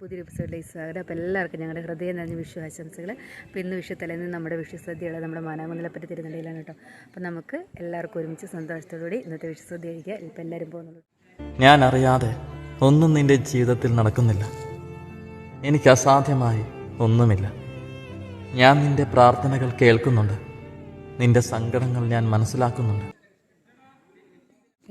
പുതിയൊരു എപ്പിസോഡിലേക്ക് സ്വാഗതം. അപ്പോൾ എല്ലാവർക്കും ഞങ്ങളുടെ ഹൃദയം നിറഞ്ഞ വിഷു ആശംസകൾ അപ്പോൾ ഇന്ന് വിഷു തലേന്ന് നമ്മുടെ വിഷു സദ്യയുള്ള നമ്മുടെ മാനാകുന്നതിനെപ്പറ്റി തിരുനണ്ടയിലാണ് കേട്ടോ. അപ്പോൾ നമുക്ക് എല്ലാവർക്കും ഒരുമിച്ച് സന്തോഷത്തോടുകൂടി ഇന്നത്തെ വിഷു സദ്യ കഴിക്കുക. ഇപ്പോൾ എല്ലാവരും പോകുന്നുള്ളൂ. ഞാൻ അറിയാതെ ഒന്നും നിന്റെ ജീവിതത്തിൽ നടക്കുന്നില്ല. എനിക്ക് അസാധ്യമായി ഒന്നുമില്ല. ഞാൻ നിന്റെ പ്രാർത്ഥനകൾ കേൾക്കുന്നുണ്ട്. നിന്റെ സങ്കടങ്ങൾ ഞാൻ മനസ്സിലാക്കുന്നുണ്ട്.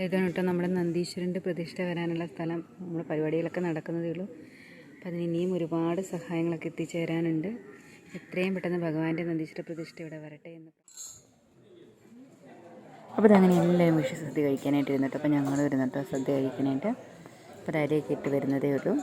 ഇതാണ് കേട്ടോ നമ്മുടെ നന്ദീശ്വരന്റെ പ്രതിഷ്ഠ വരാനുള്ള സ്ഥലം. നമ്മുടെ പരിപാടികളൊക്കെ നടക്കുന്നതേ ഉള്ളൂ. അപ്പോൾ അതിന് ഇനിയും ഒരുപാട് സഹായങ്ങളൊക്കെ എത്തിച്ചേരാനുണ്ട്. എത്രയും പെട്ടെന്ന് ഭഗവാന്റെ നന്ദീശ്വര പ്രതിഷ്ഠ ഇവിടെ വരട്ടെ എന്ന് അപ്പോൾ അതങ്ങനെ എല്ലാം വിഷു സദ്യ കഴിക്കാനായിട്ട് ഇരുന്നിട്ട് അപ്പോൾ ഞങ്ങൾ വരുന്നുണ്ട് സദ്യ കഴിക്കാനായിട്ട് അപ്പോൾ അരിയൊക്കെ ഇട്ട് വരുന്നതേ ഉള്ളൂ.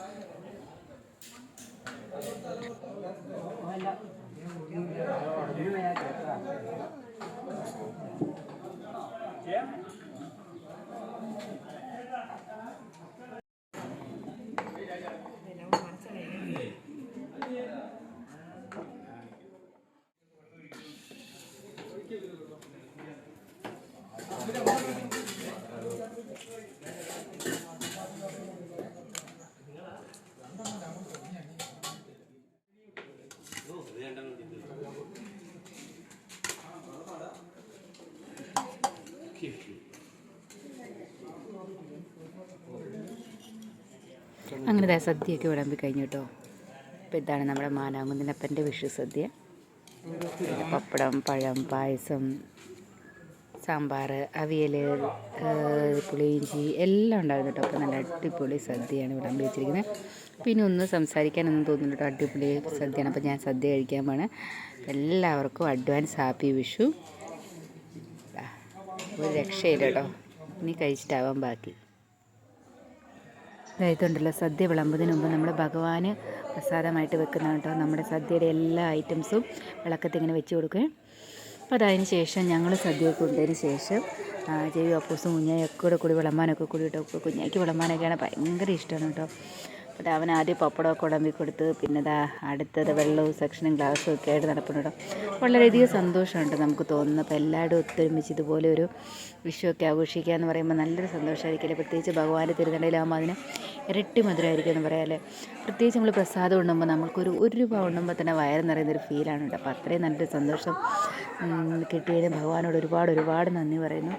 അങ്ങനെ സദ്യയൊക്കെ വിളമ്പി കഴിഞ്ഞു കേട്ടോ. അപ്പോൾ ഇതാണ് നമ്മുടെ മാനാങ്കുന്നിനപ്പന്റെ വിഷു സദ്യ. പപ്പടം പഴം പായസം സാമ്പാർ അവിയൽ പുളിയിഞ്ചി എല്ലാം ഉണ്ടായിരുന്നു കേട്ടോ. അപ്പോൾ നല്ല അടിപൊളി സദ്യയാണ് വിളമ്പി വെച്ചിരിക്കുന്നത് പിന്നെ ഒന്നും സംസാരിക്കാനൊന്നും തോന്നുന്നു കേട്ടോ. അടിപൊളി സദ്യയാണ്. അപ്പോൾ ഞാൻ സദ്യ കഴിക്കാൻ പോണ് എല്ലാവർക്കും അഡ്വാൻസ് ഹാപ്പി വിഷു. ഒരു രക്ഷയില്ല കേട്ടോ. ഇനി കഴിച്ചിട്ടാവാൻ ബാക്കി. ഇതുണ്ടല്ലോ സദ്യ വിളമ്പുന്നതിന് മുമ്പ് നമ്മൾ ഭഗവാന് പ്രസാദമായിട്ട് വെക്കുന്ന കേട്ടോ. നമ്മുടെ സദ്യയുടെ എല്ലാ ഐറ്റംസും വിളക്കത്തിങ്ങനെ വെച്ച് കൊടുക്കുകയും അപ്പോൾ അതതിന് ശേഷം ഞങ്ങൾ സദ്യയൊക്കെ ഉണ്ടതിന് ശേഷം ചെവി അപ്പൂസും കുഞ്ഞായൊക്കെ കൂടെ കൂടി വിളമ്പാനൊക്കെ കൂടി കേട്ടോ. കുഞ്ഞായ്ക്ക് വിളമ്പാനൊക്കെയാണ് ഭയങ്കര ഇഷ്ടമാണ് കേട്ടോ. അപ്പോൾ അവൻ ആദ്യം പപ്പടമൊക്കെ ഉടമ്പി കൊടുത്ത് പിന്നെ ദാ അടുത്തത് വെള്ളവും സെക്ഷനും ഗ്ലാസ്സും ഒക്കെ ആയിട്ട് നടപ്പുണ്ടോ വളരെയധികം സന്തോഷമുണ്ട് നമുക്ക് തോന്നുന്നത്. അപ്പോൾ എല്ലാവരും ഒത്തൊരുമിച്ച് ഇതുപോലെ ഒരു വിഷുവൊക്കെ ആഘോഷിക്കുക എന്ന് പറയുമ്പോൾ നല്ലൊരു സന്തോഷമായിരിക്കില്ലേ പ്രത്യേകിച്ച് ഭഗവാന്റെ തിരുനടയിലാകുമ്പോൾ അതിന് ഇരട്ടി മധുരമായിരിക്കും എന്ന് പറയാമല്ലേ പ്രത്യേകിച്ച് നമ്മൾ പ്രസാദം ഉണ്ണുമ്പോൾ നമുക്കൊരു ഒരു രൂപ ഉണ്ണുമ്പോൾ തന്നെ വയറ് നിറയുന്നൊരു ഫീലാണ് ഉണ്ട് അപ്പോൾ അത്രയും നല്ലൊരു സന്തോഷം കിട്ടിയതിന് ഭഗവാനോട് ഒരുപാട് ഒരുപാട് നന്ദി പറയുന്നു.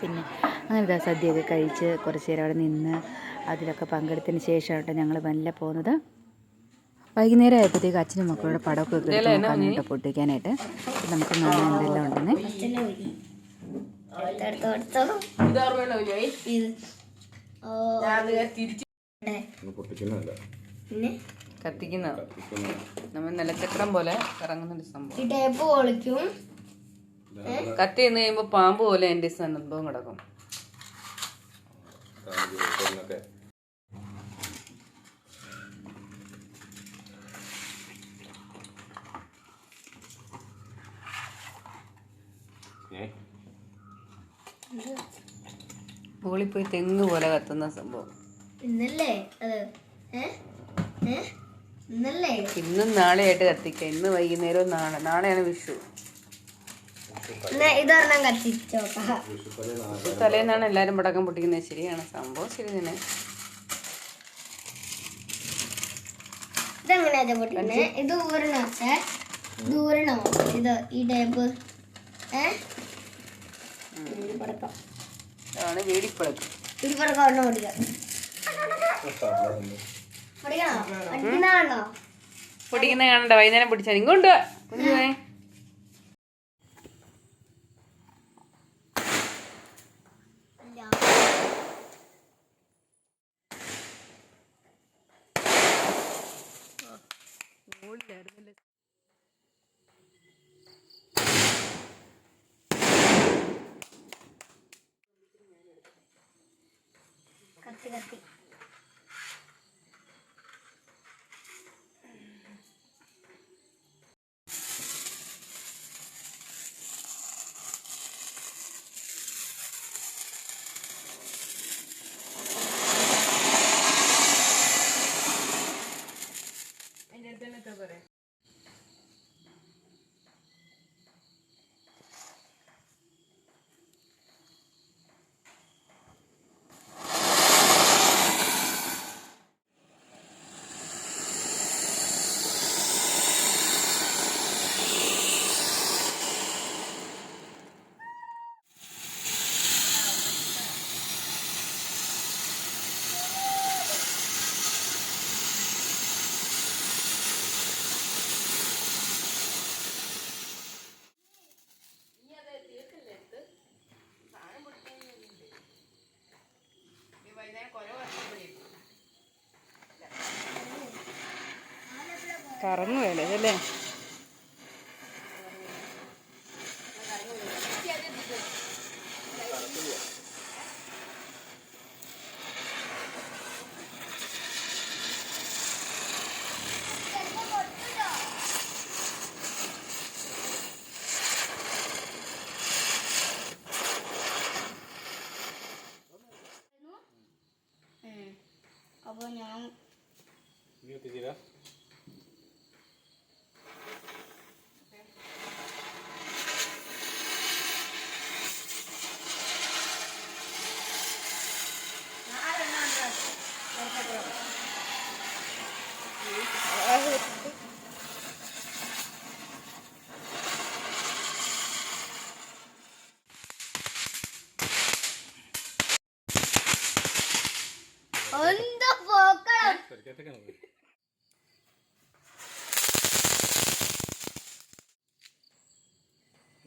പിന്നെ അങ്ങനെ സദ്യയൊക്കെ കഴിച്ച് കുറച്ച് നേരം അവിടെ നിന്ന് അതിലൊക്കെ പങ്കെടുത്തതിന് ശേഷമാണ് കേട്ടോ ഞങ്ങൾ മെല്ലെ പോകുന്നത്. വൈകുന്നേരം ആയപ്പോഴത്തേക്ക് അച്ഛനും മക്കളുടെ പടമൊക്കെ ഒക്കെ എടുത്ത് പൊട്ടിക്കാനായിട്ട് നമുക്ക് കാണാൻ എന്തെല്ലാം ഉണ്ടെന്ന്. കത്തിക്കുന്ന നമ്മൾ നിലച്ചക്രം പോലെ കറങ്ങുന്നൊരു സംഭവം. കത്തി നിന്ന് കഴിയുമ്പോ പാമ്പ് പോലെ എന്റെ സംഭവം കിടക്കും. മുകളിൽ പോയി തെങ്ങ് പോലെ കത്തുന്ന സംഭവം. ഇന്നല്ലേ? അത് ഇന്നല്ലേ? ഇന്നും നാളെയായിട്ട് കത്തിക്കാം. ഇന്ന് വൈകുന്നേരവും നാളെ നാളെയാണ് വിഷു. ഇതൊരെണ്ണം കത്തിച്ചോക്കാം തലേന്നാണ് എല്ലാരും പടക്കം പൊട്ടിക്കുന്നത്. ശരിയാണ്. സംഭവം ശരി തന്നെ. ഇതെങ്ങനെയാ പൊട്ടിക്കുന്നത് ഇത് ഊരണോ ഏ ഇത് ഇത് ഈ ടേപ്പ് വേടിപ്പടക്കം ഒരെണ്ണം പൊടിക്കണോ? പൊടിക്കുന്ന കാണണ്ട. വൈകുന്നേരം പൊടിച്ചാൽ ഇങ്ങോട്ട് വാ. കുഞ്ഞുമേ കറങ്ങുമല്ലേ ഇതല്ലേ അപ്പൊ ഞാൻ എന്താ പോക്കണം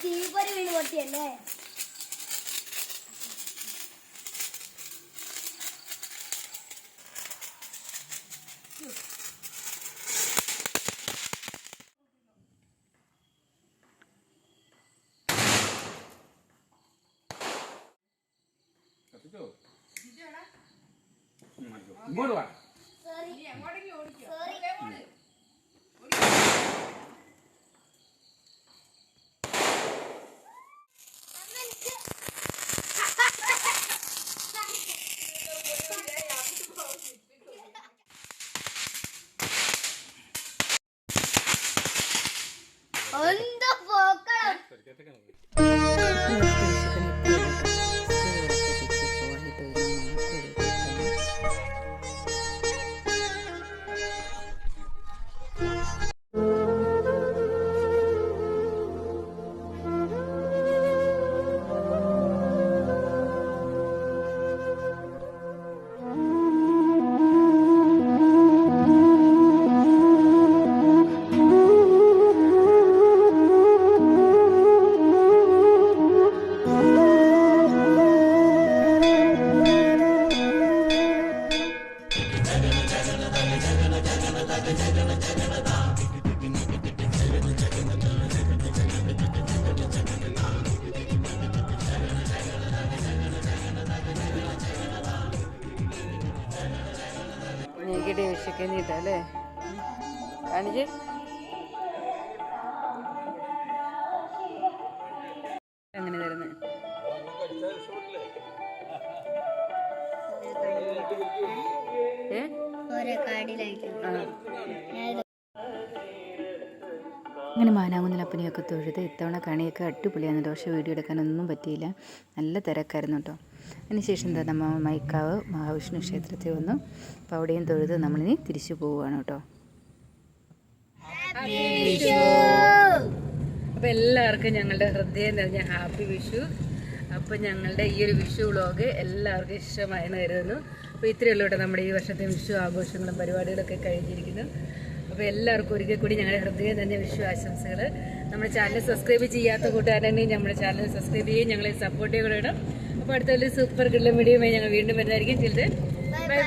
തീപ്പൊരി വീണ് പൊട്ടിയല്ലേ? എന്താ നീക്കിട്ട് അല്ലേ? കാണിച്ച്. അങ്ങനെ തരുന്നു? ഏ? ഓരോ കാടിലായിരിക്കും ഞാനിത് അങ്ങനെ മാനാകുന്നലപ്പനെയൊക്കെ തൊഴുത് ഇത്തവണ കണിയൊക്കെ അടിപൊളിയാണ് ദോശ വീഡിയോ എടുക്കാനൊന്നും പറ്റിയില്ല. നല്ല തിരക്കായിരുന്നു കേട്ടോ. അതിനുശേഷം എന്താ നമ്മൾ മൈക്കാവ് മഹാവിഷ്ണു ക്ഷേത്രത്തിൽ വന്നു. അപ്പോൾ അവിടെയും തൊഴുത് നമ്മളിനി തിരിച്ചു പോവുകയാണ് കേട്ടോ. അപ്പോൾ എല്ലാവർക്കും ഞങ്ങളുടെ ഹൃദയം നിറഞ്ഞ ഹാപ്പി വിഷു അപ്പോൾ ഞങ്ങളുടെ ഈ ഒരു വിഷു വ്ളോഗ് എല്ലാവർക്കും ഇഷ്ടമായെന്ന് കരുതുന്നു. അപ്പോൾ ഇത്രയേ ഉള്ളൂ കേട്ടോ നമ്മുടെ ഈ വർഷത്തെ വിഷു ആഘോഷങ്ങളും പരിപാടികളൊക്കെ കഴിഞ്ഞിരിക്കുന്നു. അപ്പോൾ എല്ലാവർക്കും ഒരിക്കൽ കൂടി ഞങ്ങളുടെ ഹൃദയം നിറഞ്ഞ വിഷു ആശംസകൾ നമ്മുടെ ചാനൽ സബ്സ്ക്രൈബ് ചെയ്യാത്ത കൂട്ടുകാരുണ്ടെങ്കിൽ നമ്മുടെ ചാനൽ സബ്സ്ക്രൈബ് ചെയ്യുകയും ഞങ്ങളെ സപ്പോർട്ട് ചെയ്യുകയും അപ്പോൾ അടുത്തൊരു സൂപ്പർ കിട്ടുന്ന വീഡിയോയുമായി ഞങ്ങൾ വീണ്ടും വരുന്നതായിരിക്കും. ചിലത് ബൈ ബൈ